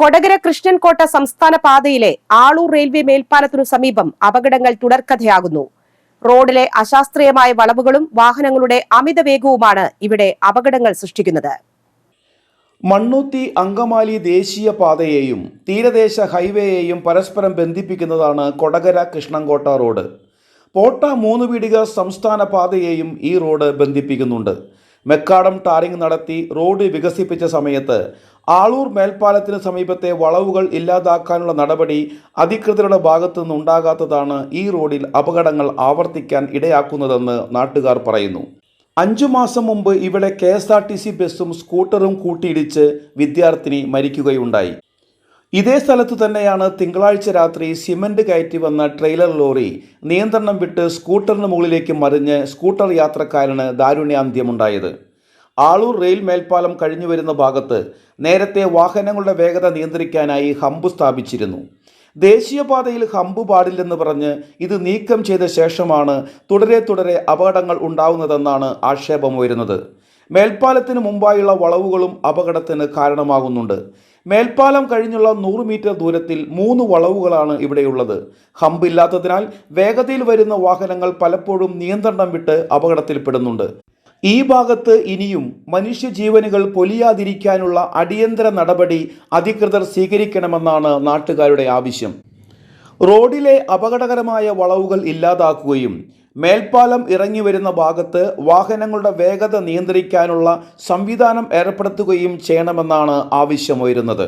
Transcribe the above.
കൊടകര കൃഷ്ണൻകോട്ട സംസ്ഥാന പാതയിലെ ആളൂർ റെയിൽവേ മേൽപ്പാലത്തിനു സമീപം അപകടങ്ങൾ തുടർക്കഥയാകുന്നു. റോഡിലെ അശാസ്ത്രീയമായ വളവുകളും വാഹനങ്ങളുടെ അമിത വേഗവുമാണ് ഇവിടെ അപകടങ്ങൾ സൃഷ്ടിക്കുന്നത്. മണ്ണൂത്തി അങ്കമാലി ദേശീയ പാതയെയും തീരദേശ ഹൈവേയെയും പരസ്പരം ബന്ധിപ്പിക്കുന്നതാണ് കൊടകര കൃഷ്ണൻകോട്ട റോഡ്. പോട്ട മൂന്നുപീടിക സംസ്ഥാന പാതയെയും ഈ റോഡ് ബന്ധിപ്പിക്കുന്നുണ്ട്. മെക്കാടം ടാറിംഗ് നടത്തി റോഡ് വികസിപ്പിച്ച സമയത്ത് ആളൂർ മേൽപ്പാലത്തിന് സമീപത്തെ വളവുകൾ ഇല്ലാതാക്കാനുള്ള നടപടി അധികൃതരുടെ ഭാഗത്തു നിന്നുണ്ടാകാത്തതാണ് ഈ റോഡിൽ അപകടങ്ങൾ ആവർത്തിക്കാൻ ഇടയാക്കുന്നതെന്ന് നാട്ടുകാർ പറയുന്നു. അഞ്ചു മാസം മുമ്പ് ഇവിടെ K S R T C ബസ്സും സ്കൂട്ടറും കൂട്ടിയിടിച്ച് വിദ്യാർത്ഥിനി മരിക്കുകയുണ്ടായി. ഇതേ സ്ഥലത്തു തന്നെയാണ് തിങ്കളാഴ്ച രാത്രി സിമന്റ് കയറ്റി വന്ന ട്രെയിലർ ലോറി നിയന്ത്രണം വിട്ട് സ്കൂട്ടറിന് മുകളിലേക്ക് മറിഞ്ഞ് സ്കൂട്ടർ യാത്രക്കാരന് ദാരുണ്യാന്ത്യമുണ്ടായത്. ആളൂർ റെയിൽ മേൽപ്പാലം കഴിഞ്ഞു വരുന്ന ഭാഗത്ത് നേരത്തെ വാഹനങ്ങളുടെ വേഗത നിയന്ത്രിക്കാനായി ഹമ്പ് സ്ഥാപിച്ചിരുന്നു. ദേശീയപാതയിൽ ഹമ്പ് പാടില്ലെന്ന് പറഞ്ഞ് ഇത് നീക്കം ചെയ്ത ശേഷമാണ് തുടരെ തുടരെ അപകടങ്ങൾ ഉണ്ടാവുന്നതെന്നാണ് ആക്ഷേപമുയരുന്നത്. മേൽപ്പാലത്തിന് മുമ്പായുള്ള വളവുകളും അപകടത്തിന് കാരണമാകുന്നുണ്ട്. മേൽപ്പാലം കഴിഞ്ഞുള്ള നൂറ് മീറ്റർ ദൂരത്തിൽ മൂന്ന് വളവുകളാണ് ഇവിടെയുള്ളത്. ഹമ്പ് ഇല്ലാത്തതിനാൽ വേഗതയിൽ വരുന്ന വാഹനങ്ങൾ പലപ്പോഴും നിയന്ത്രണം വിട്ട് അപകടത്തിൽപ്പെടുന്നുണ്ട് ഈ ഭാഗത്ത് ഇനിയും മനുഷ്യജീവനുകൾ പൊലിയാതിരിക്കാനുള്ള അടിയന്തര നടപടി അധികൃതർ സ്വീകരിക്കണമെന്നാണ് നാട്ടുകാരുടെ ആവശ്യം. റോഡിലെ അപകടകരമായ വളവുകൾ ഇല്ലാതാക്കുകയും മേൽപ്പാലം ഇറങ്ങി വരുന്ന ഭാഗത്ത് വാഹനങ്ങളുടെ വേഗത നിയന്ത്രിക്കാനുള്ള സംവിധാനം ഏർപ്പെടുത്തുകയും ചെയ്യണമെന്നാണ് ആവശ്യമുയരുന്നത്.